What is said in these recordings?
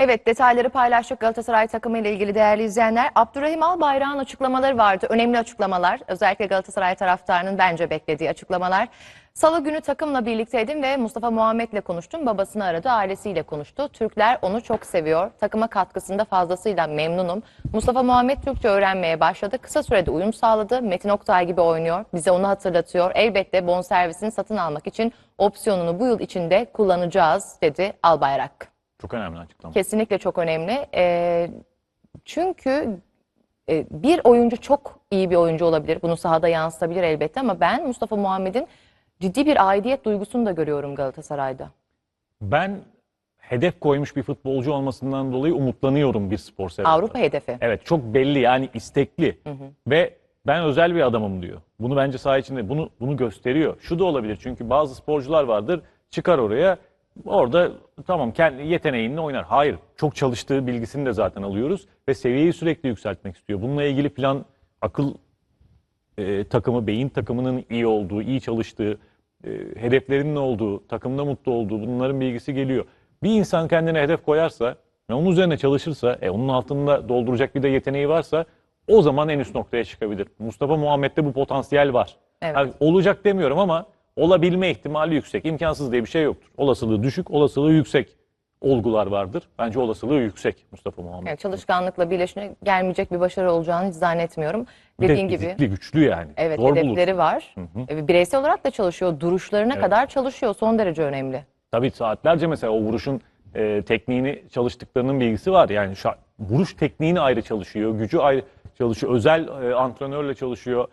Evet detayları paylaştık Galatasaray takımı ile ilgili değerli izleyenler. Abdurrahim Albayrak'ın açıklamaları vardı. Önemli açıklamalar. Özellikle Galatasaray taraftarının bence beklediği açıklamalar. Salı günü takımla birlikteydim ve Mustafa Muhammed'le konuştum. Babasını aradı, ailesiyle konuştu. Türkler onu çok seviyor. Takıma katkısında fazlasıyla memnunum. Mustafa Muhammed Türkçe öğrenmeye başladı. Kısa sürede uyum sağladı. Metin Oktay gibi oynuyor. Bize onu hatırlatıyor. Elbette bonservisini satın almak için opsiyonunu bu yıl içinde kullanacağız dedi Albayrak. Çok önemli açıklama. Kesinlikle çok önemli. Ee, çünkü e, bir oyuncu çok iyi bir oyuncu olabilir. Bunu sahada yansıtabilir elbette ama ben Mustafa Muhammed'in ciddi bir aidiyet duygusunu da görüyorum Galatasaray'da. Ben hedef koymuş bir futbolcu olmasından dolayı umutlanıyorum bir spor sever. Avrupa hedefi. Evet çok belli yani istekli ve ben özel bir adamım diyor. Bunu bence saha içinde bunu bunu gösteriyor. Şu da olabilir çünkü bazı sporcular vardır çıkar oraya orada tamam kendi yeteneğinle oynar. Hayır çok çalıştığı bilgisini de zaten alıyoruz ve seviyeyi sürekli yükseltmek istiyor. Bununla ilgili plan akıl e, takımı, beyin takımının iyi olduğu, iyi çalıştığı, e, hedeflerinin olduğu, takımda mutlu olduğu bunların bilgisi geliyor. Bir insan kendine hedef koyarsa ve onun üzerine çalışırsa, e, onun altında dolduracak bir de yeteneği varsa o zaman en üst noktaya çıkabilir. Mustafa Muhammed'de bu potansiyel var. Evet. Yani olacak demiyorum ama olabilme ihtimali yüksek. İmkansız diye bir şey yoktur. Olasılığı düşük, olasılığı yüksek olgular vardır. Bence olasılığı yüksek Mustafa Muhammed. Yani çalışkanlıkla birleşine gelmeyecek bir başarı olacağını hiç zannetmiyorum. Dediğin gibi. fizikli, güçlü yani. Evet Zor bulur. hedefleri var. E, Bireysel olarak da çalışıyor. Duruşlarına kadar çalışıyor. Son derece önemli. Tabii saatlerce mesela o vuruşun e, tekniğini çalıştıklarının bilgisi var. Yani şu, vuruş tekniğini ayrı çalışıyor, gücü ayrı çalışıyor, özel e, antrenörle çalışıyor.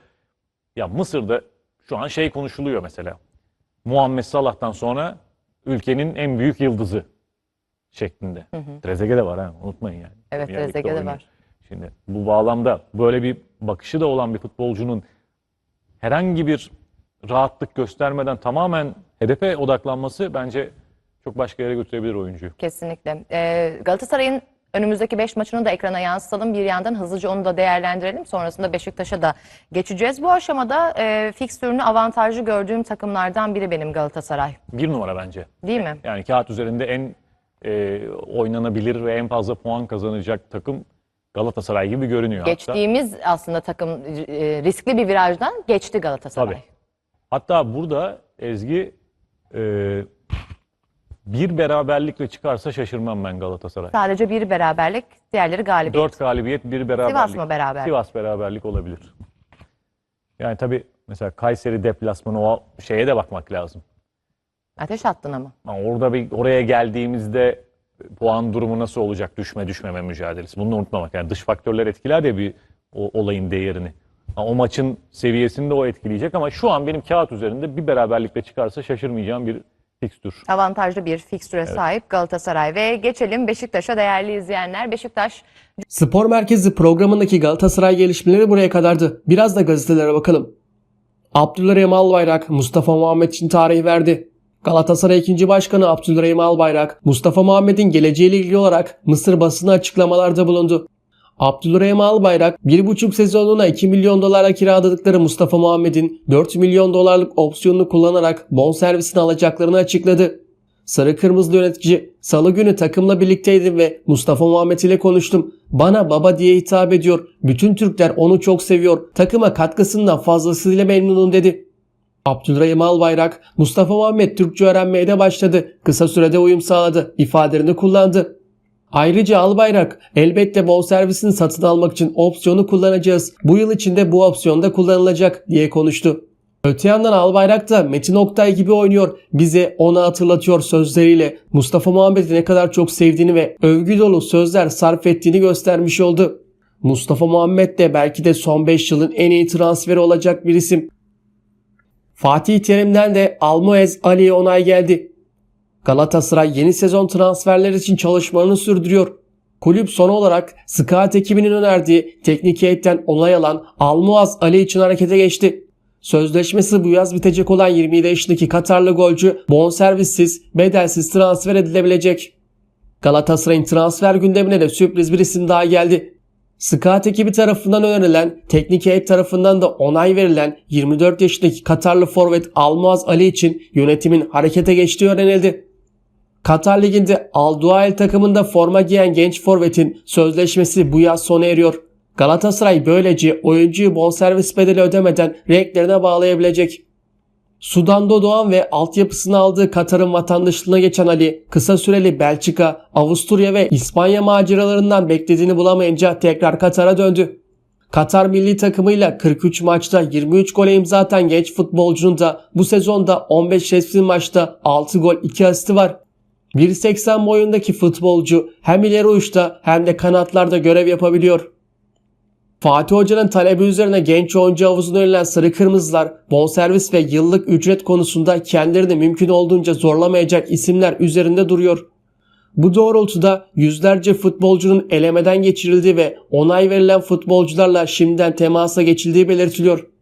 Ya Mısır'da şu an şey konuşuluyor mesela. Muhammed Salah'tan sonra ülkenin en büyük yıldızı şeklinde. Trezeguet de var ha unutmayın yani. Evet, Lig'de Trezeguet de var. Şimdi bu bağlamda böyle bir bakışı da olan bir futbolcunun herhangi bir rahatlık göstermeden tamamen hedefe odaklanması bence çok başka yere götürebilir oyuncuyu. Kesinlikle. Ee, Galatasaray'ın önümüzdeki 5 maçını da ekrana yansıtalım. Bir yandan hızlıca onu da değerlendirelim. Sonrasında Beşiktaş'a da geçeceğiz. Bu aşamada e, fikstürünü avantajlı gördüğüm takımlardan biri benim Galatasaray. Bir numara bence. Değil mi? Yani kağıt üzerinde en e, oynanabilir ve en fazla puan kazanacak takım Galatasaray gibi görünüyor. Hatta, Geçtiğimiz aslında takım e, riskli bir virajdan geçti Galatasaray. Tabii. hatta burada Ezgi e, bir beraberlikle çıkarsa şaşırmam ben Galatasaray. Sadece bir beraberlik, diğerleri galibiyet. Dört galibiyet, bir beraberlik. Sivas mı beraber? Sivas beraberlik olabilir. Yani tabii mesela Kayseri deplasmanı o şeye de bakmak lazım. Ateş attın ama. Ama orada bir oraya geldiğimizde puan durumu nasıl olacak düşme düşmeme mücadelesi. Bunu unutmamak. Yani dış faktörler etkiler ya bir o olayın değerini. Ha, o maçın seviyesini de o etkileyecek ama şu an benim kağıt üzerinde bir beraberlikle çıkarsa şaşırmayacağım bir fikstür. Avantajlı bir fikstüre sahip Galatasaray. Ve geçelim Beşiktaş'a değerli izleyenler. Beşiktaş Spor Merkezi programındaki Galatasaray gelişmeleri buraya kadardı. Biraz da gazetelere bakalım. Abdülrahim Albayrak Mustafa Muhammed için tarihi verdi. Galatasaray 2. Başkanı Abdülrahim Albayrak, Mustafa Muhammed'in geleceğiyle ilgili olarak Mısır basına açıklamalarda bulundu. Abdülrahim Albayrak 1,5 sezonluğuna 2 milyon dolarla kiraladıkları Mustafa Muhammed'in 4 milyon dolarlık opsiyonunu kullanarak bonservisini alacaklarını açıkladı. Sarı Kırmızılı yönetici salı günü takımla birlikteydim ve Mustafa Muhammed ile konuştum. Bana baba diye hitap ediyor. Bütün Türkler onu çok seviyor. Takıma katkısından fazlasıyla memnunum dedi. Abdülrahim Albayrak, Mustafa Muhammed Türkçe öğrenmeye de başladı. Kısa sürede uyum sağladı. ifadelerini kullandı. Ayrıca Albayrak, elbette bonservisini satın almak için opsiyonu kullanacağız. Bu yıl içinde bu opsiyon da kullanılacak diye konuştu. Öte yandan Albayrak da Metin Oktay gibi oynuyor. Bize onu hatırlatıyor sözleriyle. Mustafa Muhammed'i ne kadar çok sevdiğini ve övgü dolu sözler sarf ettiğini göstermiş oldu. Mustafa Muhammed de belki de son 5 yılın en iyi transferi olacak bir isim. Fatih Terim'den de Almoez Ali'ye onay geldi. Galatasaray yeni sezon transferleri için çalışmalarını sürdürüyor. Kulüp son olarak Scout ekibinin önerdiği teknik heyetten onay alan Almuaz Ali için harekete geçti. Sözleşmesi bu yaz bitecek olan 27 yaşındaki Katarlı golcü bonservissiz, bedelsiz transfer edilebilecek. Galatasaray'ın transfer gündemine de sürpriz bir isim daha geldi. Scout ekibi tarafından önerilen, teknik heyet tarafından da onay verilen 24 yaşındaki Katarlı forvet Almuaz Ali için yönetimin harekete geçtiği öğrenildi. Katar Ligi'nde Al Duail takımında forma giyen genç forvetin sözleşmesi bu yaz sona eriyor. Galatasaray böylece oyuncuyu bonservis bedeli ödemeden renklerine bağlayabilecek. Sudan'da doğan ve altyapısını aldığı Katar'ın vatandaşlığına geçen Ali, kısa süreli Belçika, Avusturya ve İspanya maceralarından beklediğini bulamayınca tekrar Katar'a döndü. Katar milli takımıyla 43 maçta 23 gole imza atan genç futbolcunun da bu sezonda 15 resmi maçta 6 gol 2 asisti var. 1.80 boyundaki futbolcu hem ileri uçta hem de kanatlarda görev yapabiliyor. Fatih Hoca'nın talebi üzerine genç oyuncu havuzuna yönelen Sarı Kırmızılar bonservis ve yıllık ücret konusunda kendilerini mümkün olduğunca zorlamayacak isimler üzerinde duruyor. Bu doğrultuda yüzlerce futbolcunun elemeden geçirildiği ve onay verilen futbolcularla şimdiden temasa geçildiği belirtiliyor.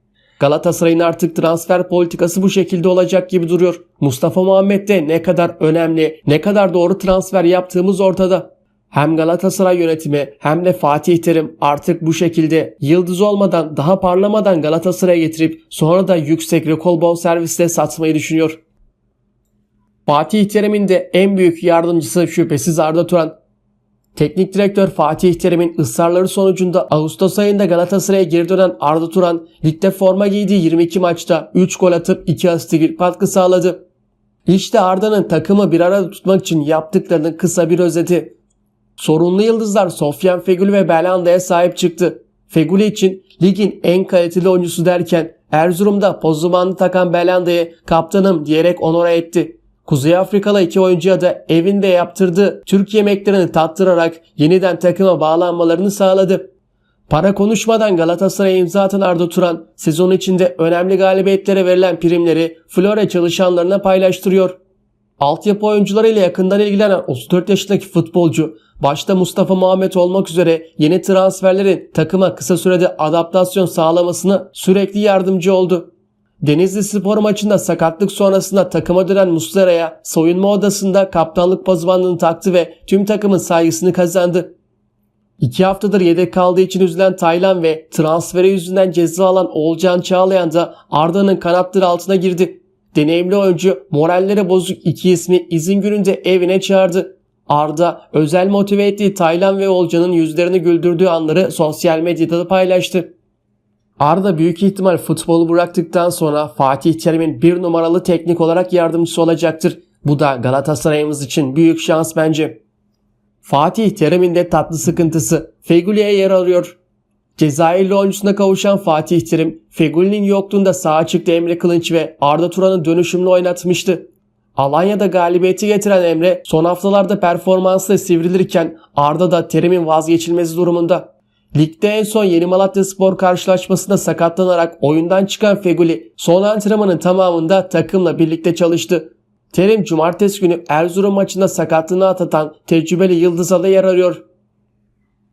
Galatasaray'ın artık transfer politikası bu şekilde olacak gibi duruyor. Mustafa Muhammed de ne kadar önemli, ne kadar doğru transfer yaptığımız ortada. Hem Galatasaray yönetimi hem de Fatih Terim artık bu şekilde yıldız olmadan daha parlamadan Galatasaray'a getirip sonra da yüksek rekol bonservisle satmayı düşünüyor. Fatih Terim'in de en büyük yardımcısı şüphesiz Arda Turan. Teknik direktör Fatih Terim'in ısrarları sonucunda Ağustos ayında Galatasaray'a geri dönen Arda Turan ligde forma giydiği 22 maçta 3 gol atıp 2 asist katkı sağladı. İşte Arda'nın takımı bir arada tutmak için yaptıklarının kısa bir özeti. Sorunlu yıldızlar Sofyan Feguli ve Belanda'ya sahip çıktı. Feguli için ligin en kaliteli oyuncusu derken Erzurum'da pozumanını takan Belanda'yı kaptanım diyerek onore etti. Kuzey Afrikalı iki oyuncuya da evinde yaptırdığı Türk yemeklerini tattırarak yeniden takıma bağlanmalarını sağladı. Para konuşmadan Galatasaray'a imza atan Arda Turan sezon içinde önemli galibiyetlere verilen primleri Flora çalışanlarına paylaştırıyor. Altyapı oyuncularıyla yakından ilgilenen 34 yaşındaki futbolcu başta Mustafa Muhammed olmak üzere yeni transferlerin takıma kısa sürede adaptasyon sağlamasına sürekli yardımcı oldu. Denizli Spor maçında sakatlık sonrasında takıma dönen Muslera'ya soyunma odasında kaptanlık pozbanlığını taktı ve tüm takımın saygısını kazandı. İki haftadır yedek kaldığı için üzülen Taylan ve transferi yüzünden ceza alan Oğulcan Çağlayan da Arda'nın kanatları altına girdi. Deneyimli oyuncu moralleri bozuk iki ismi izin gününde evine çağırdı. Arda özel motive ettiği Taylan ve Olcan'ın yüzlerini güldürdüğü anları sosyal medyada paylaştı. Arda büyük ihtimal futbolu bıraktıktan sonra Fatih Terim'in bir numaralı teknik olarak yardımcısı olacaktır. Bu da Galatasaray'ımız için büyük şans bence. Fatih Terim'in de tatlı sıkıntısı Feguli'ye yer alıyor. Cezayirli oyuncusuna kavuşan Fatih Terim, Feguli'nin yokluğunda sağa çıktı Emre Kılınç ve Arda Turan'ı dönüşümlü oynatmıştı. Alanya'da galibiyeti getiren Emre son haftalarda performansla sivrilirken Arda da Terim'in vazgeçilmezi durumunda. Ligde en son Yeni Malatya Spor karşılaşmasında sakatlanarak oyundan çıkan Feguli son antrenmanın tamamında takımla birlikte çalıştı. Terim cumartesi günü Erzurum maçında sakatlığını atatan tecrübeli Yıldız'a da yer arıyor.